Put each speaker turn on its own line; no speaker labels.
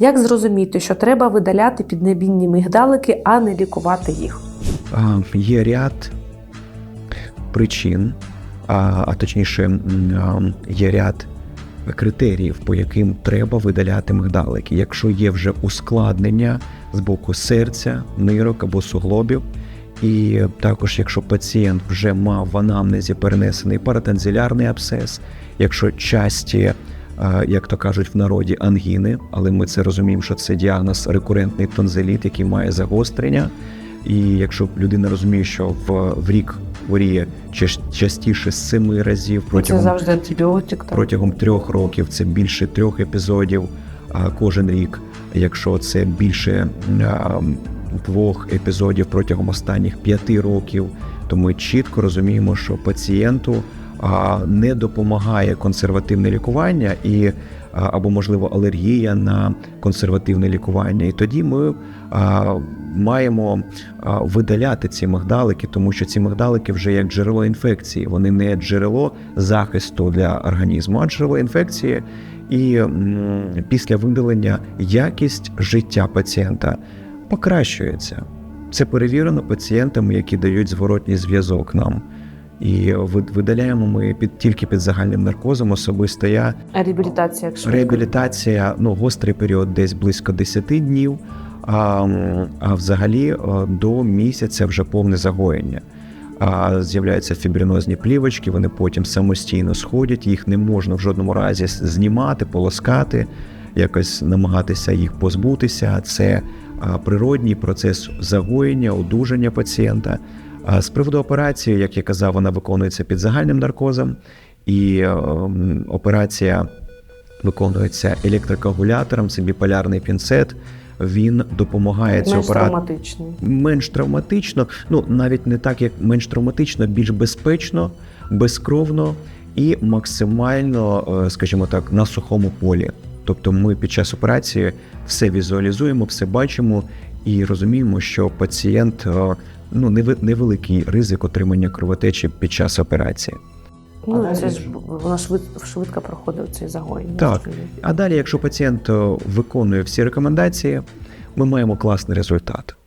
Як зрозуміти, що треба видаляти піднебінні мигдалики, а не лікувати їх?
А, Є ряд причин, а, а точніше, є ряд критеріїв, по яким треба видаляти мигдалики. Якщо є вже ускладнення з боку серця, нирок або суглобів, і також якщо пацієнт вже мав в анамнезі перенесений паратензилярний абсцес, якщо часті, як то кажуть в народі, ангіни, але ми це розуміємо, що це діагноз рекурентний тонзиліт, який має загострення. І якщо людина розуміє, що в, в рік хворіє ча- частіше з семи разів
Це
протягом
завжди антибіотик. Так?
протягом трьох років це більше трьох епізодів а, кожен рік. Якщо це більше а, двох епізодів протягом останніх п'яти років, то ми чітко розуміємо, що пацієнту не допомагає консервативне лікування і або можливо алергія на консервативне лікування. І тоді ми маємо видаляти ці мигдалики, тому що ці мигдалики вже як джерело інфекції. Вони не джерело захисту для організму, а джерело інфекції. І після видалення якість життя пацієнта покращується. Це перевірено пацієнтами, які дають зворотній зв'язок нам. І видаляємо ми під тільки під загальним наркозом. Особисто я
реабілітація, якщо
реабілітація, ну гострий період десь близько 10 днів. А, а взагалі е, до місяця вже повне загоєння. А з'являються фібринозні плівочки, вони потім самостійно сходять, їх не можна в жодному разі знімати, полоскати, якось намагатися їх позбутися. Це природній процес загоєння, одужання пацієнта. З приводу операції, як я казав, вона виконується під загальним наркозом, і е, операція виконується електрокоагулятором, це біполярний пінцет. Він допомагає цю операцію менш травматично, ну навіть не так, як менш травматично, більш безпечно, безкровно і максимально, е, скажімо так, на сухому полі. Тобто ми під час операції все візуалізуємо, все бачимо і розуміємо, що пацієнт е, ну невеликий ризик отримання кровотечі під час операції.
Ну, це ж швидко, швидко проходить цей загой.
Так. А далі, якщо пацієнт е, виконує всі рекомендації, ми маємо класний результат.